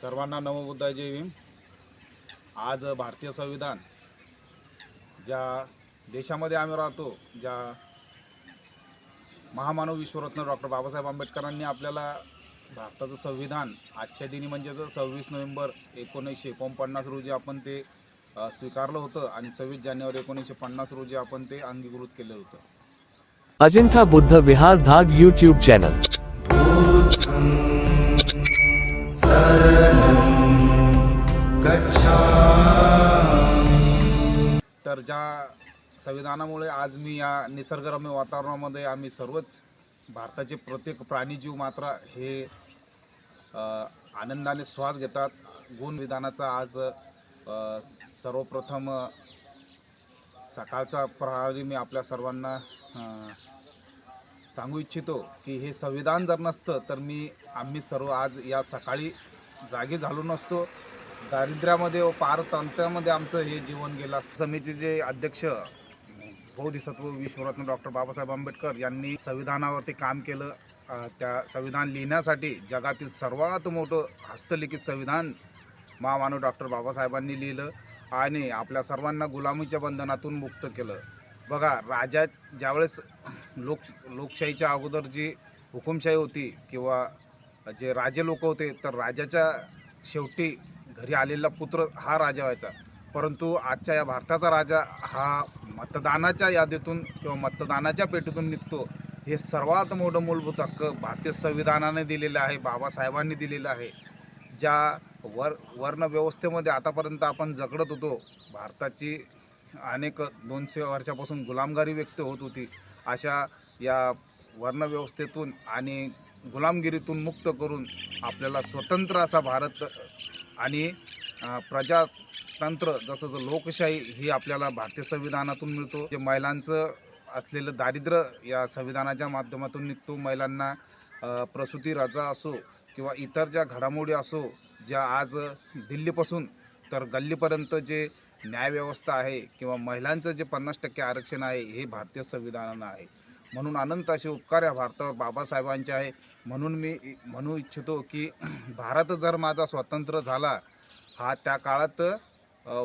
सर्वांना नवबुद्धा जय भीम. आज भारतीय संविधान ज्या देशामध्ये आम्ही राहतो ज्या महामानव विश्वरत्न डॉक्टर बाबासाहेब आंबेडकरांनी आपल्याला भारताचं संविधान आजच्या दिनी म्हणजेच सव्वीस नोव्हेंबर एकोणीसशे एकोणपन्नास रोजी आपण ते स्वीकारलं होतं आणि सव्वीस जानेवारी एकोणीसशे पन्नास रोजी आपण ते अंगीकृत केलं होतं. अजिंठा बुद्ध विहार धाग यूट्यूब चॅनल तर ज्या संविधानामुळे आज मी या निसर्गरम्य वातावरणामध्ये आम्ही सर्वच भारताचे प्रत्येक प्राणीजीव मात्र हे आनंदाने श्वास घेतात. गुण विधानाचा आज सर्वप्रथम सकाळचा प्रहारी मी आपल्या सर्वांना सांगू इच्छितो की हे संविधान जर नसतं तर मी आम्ही सर्व आज या सकाळी जागे झालो नसतो. दारिद्र्यामध्ये व पारतंत्र्यामध्ये आमचं हे जीवन गेलं असतं. समितीचे जे अध्यक्ष बौद्धिसत्व विश्वरत्न डॉक्टर बाबासाहेब आंबेडकर यांनी संविधानावरती काम केलं. त्या संविधान लिहिण्यासाठी जगातील सर्वात मोठं हस्तलिखित संविधान महामानव डॉक्टर बाबासाहेबांनी लिहिलं आणि आपल्या सर्वांना गुलामीच्या बंधनातून मुक्त केलं. बघा राजा ज्यावेळेस लोक लोकशाहीच्या अगोदर जी हुकुमशाही होती किंवा जे राजे लोक होते तर राजाच्या शेवटी घरी आलेला पुत्र हा राजा व्हायचा. परंतु आजच्या या भारताचा राजा हा मतदानाच्या यादीतून किंवा मतदानाच्या पेटीतून निघतो. हे सर्वात मोठं मूलभूत हक्क भारतीय संविधानाने दिलेलं आहे बाबासाहेबांनी दिलेलं आहे. ज्या वर वर्णव्यवस्थेमध्ये आतापर्यंत आपण जगडत होतो भारताची अनेक दोनशे वर्षापासून गुलामगारी व्यक्त होत होती अशा या वर्णव्यवस्थेतून आणि गुलामगिरीतून मुक्त करून आपल्याला स्वतंत्र असा भारत आणि प्रजातंत्र जसं जसं लोकशाही ही आपल्याला भारतीय संविधानातून मिळतो जे महिलांचं असलेलं दारिद्र्य या संविधानाच्या माध्यमातून निघतो महिलांना प्रसूती रजा असो किंवा इतर ज्या घडामोडी असो ज्या आज दिल्लीपासून तर गल्लीपर्यंत जे न्यायव्यवस्था आहे किंवा महिलांचं जे पन्नास टक्के आरक्षण आहे हे भारतीय संविधानानं आहे. म्हणून अनंत असे उपकार या भारतावर बाबासाहेबांचे आहे. म्हणून मी म्हणू इच्छितो की भारत जर माझा स्वतंत्र झाला हा त्या काळात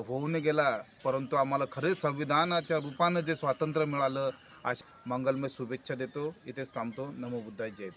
होऊन गेला. परंतु आम्हाला खरे संविधानाच्या रूपानं जे स्वातंत्र्य मिळालं अशा मंगलमय शुभेच्छा देतो. इथेच थांबतो. नमो बुद्धाय जय